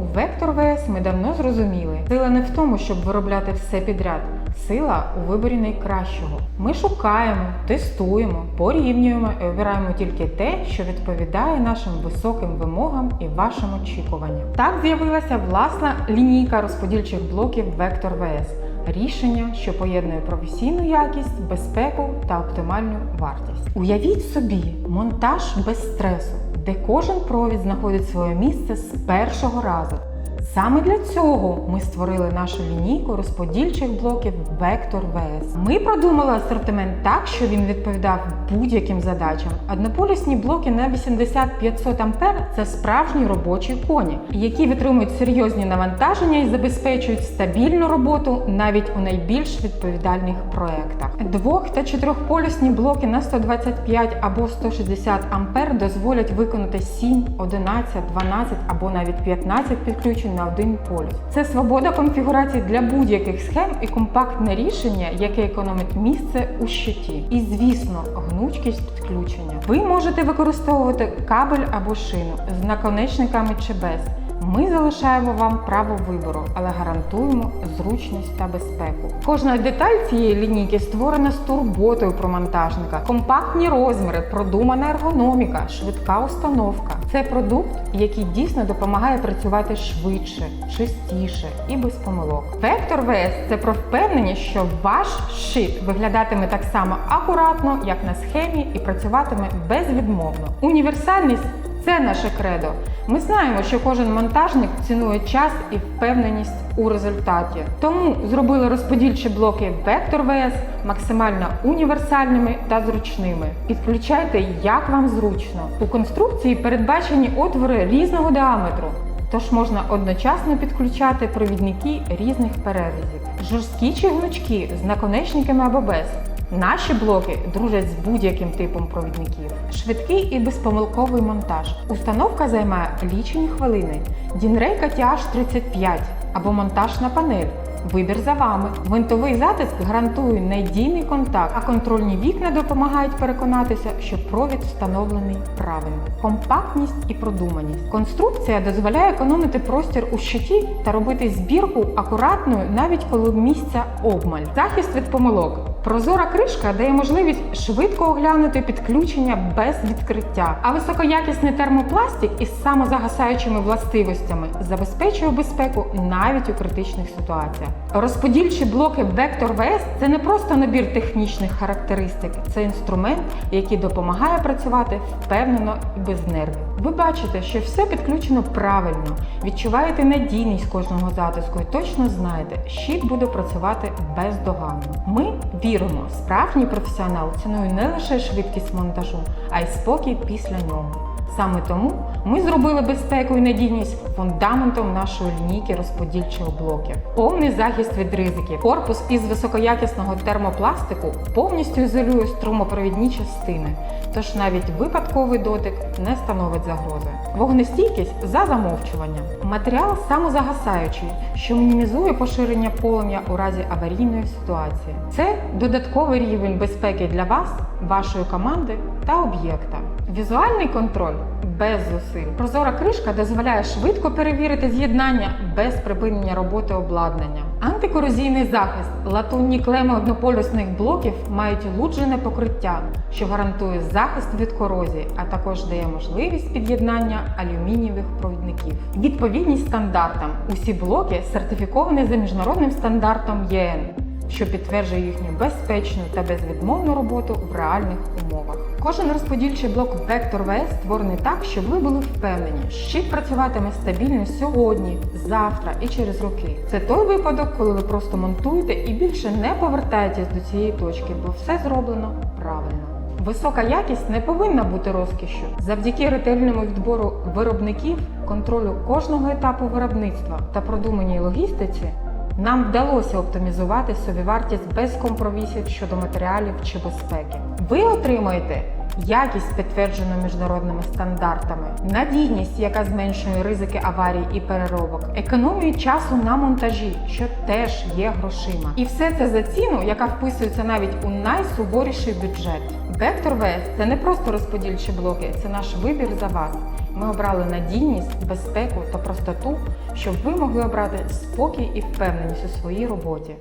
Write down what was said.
у Vector VS ми давно зрозуміли, сила не в тому, щоб виробляти все підряд. Сила у виборі найкращого. Ми шукаємо, тестуємо, порівнюємо і обираємо тільки те, що відповідає нашим високим вимогам і вашим очікуванням. Так з'явилася власна лінійка розподільчих блоків Vector VS. Рішення, що поєднує професійну якість, безпеку та оптимальну вартість. Уявіть собі монтаж без стресу, де кожен провід знаходить своє місце з першого разу. Саме для цього ми створили нашу лінійку розподільчих блоків Vector VS. Ми продумали асортимент так, що він відповідав будь-яким задачам. Однополюсні блоки на 80-500 А це справжні робочі коні, які витримують серйозні навантаження і забезпечують стабільну роботу навіть у найбільш відповідальних проєктах. Двох та чотирьохполюсні блоки на 125 або 160 А дозволять виконати 7, 11, 12 або навіть 15 підключень на один полюс. Це свобода конфігурації для будь-яких схем і компактне рішення, яке економить місце у щиті. І звісно, гнучкість підключення. Ви можете використовувати кабель або шину з наконечниками чи без. Ми залишаємо вам право вибору, але гарантуємо зручність та безпеку. Кожна деталь цієї лінійки створена з турботою про монтажника, компактні розміри, продумана ергономіка, швидка установка. Це продукт, який дійсно допомагає працювати швидше, чистіше і без помилок. Vector VS – це про впевненість, що ваш шит виглядатиме так само акуратно, як на схемі, і працюватиме безвідмовно. Універсальність це наше кредо. Ми знаємо, що кожен монтажник цінує час і впевненість у результаті. Тому зробили розподільчі блоки Vector VS максимально універсальними та зручними. Підключайте як вам зручно. У конструкції передбачені отвори різного діаметру. Тож можна одночасно підключати провідники різних перерізів. Жорсткі чи гнучкі з наконечниками або без. Наші блоки дружать з будь-яким типом провідників. Швидкий і безпомилковий монтаж. Установка займає лічені хвилини. Дінрейка TH 35 або монтаж на панель. Вибір за вами. Винтовий затиск гарантує надійний контакт, а контрольні вікна допомагають переконатися, що провід встановлений правильно. Компактність і продуманість. Конструкція дозволяє економити простір у щиті та робити збірку акуратною, навіть коли місця обмаль. Захист від помилок. Прозора кришка дає можливість швидко оглянути підключення без відкриття, а високоякісний термопластик із самозагасаючими властивостями забезпечує безпеку навіть у критичних ситуаціях. Розподільчі блоки Vector VS – це не просто набір технічних характеристик, це інструмент, який допомагає працювати впевнено і без нервів. Ви бачите, що все підключено правильно, відчуваєте надійність кожного затиску і точно знаєте, щит буде працювати бездоганно. Ми віримо, справжній професіонал цінує не лише швидкість монтажу, а й спокій після нього. Саме тому ми зробили безпеку і надійність фундаментом нашої лінійки розподільчих блоків. Повний захист від ризиків. Корпус із високоякісного термопластику повністю ізолює струмопровідні частини, тож навіть випадковий дотик не становить загрози. Вогнестійкість за замовчуванням. Матеріал самозагасаючий, що мінімізує поширення полум'я у разі аварійної ситуації. Це додатковий рівень безпеки для вас, вашої команди та об'єкта. Візуальний контроль без зусиль. Прозора кришка дозволяє швидко перевірити з'єднання без припинення роботи обладнання. Антикорозійний захист. Латунні клеми однополюсних блоків мають луджене покриття, що гарантує захист від корозії, а також дає можливість під'єднання алюмінієвих провідників. Відповідність стандартам. Усі блоки сертифіковані за міжнародним стандартом ЄН що підтверджує їхню безпечну та безвідмовну роботу в реальних умовах. Кожен розподільчий блок Vector VS створений так, щоб ви були впевнені, щит працюватиме стабільно сьогодні, завтра і через роки. Це той випадок, коли ви просто монтуєте і більше не повертаєтесь до цієї точки, бо все зроблено правильно. Висока якість не повинна бути розкішшю. Завдяки ретельному відбору виробників, контролю кожного етапу виробництва та продуманій логістиці. Нам вдалося оптимізувати собівартість без компромісів щодо матеріалів чи безпеки. Ви отримаєте якість, підтверджену міжнародними стандартами, надійність, яка зменшує ризики аварій і переробок, економію часу на монтажі, що теж є грошима. І все це за ціну, яка вписується навіть у найсуворіший бюджет. Vector VS – це не просто розподільчі блоки, це наш вибір за вас. Ми обрали надійність, безпеку та простоту, щоб ви могли обрати спокій і впевненість у своїй роботі.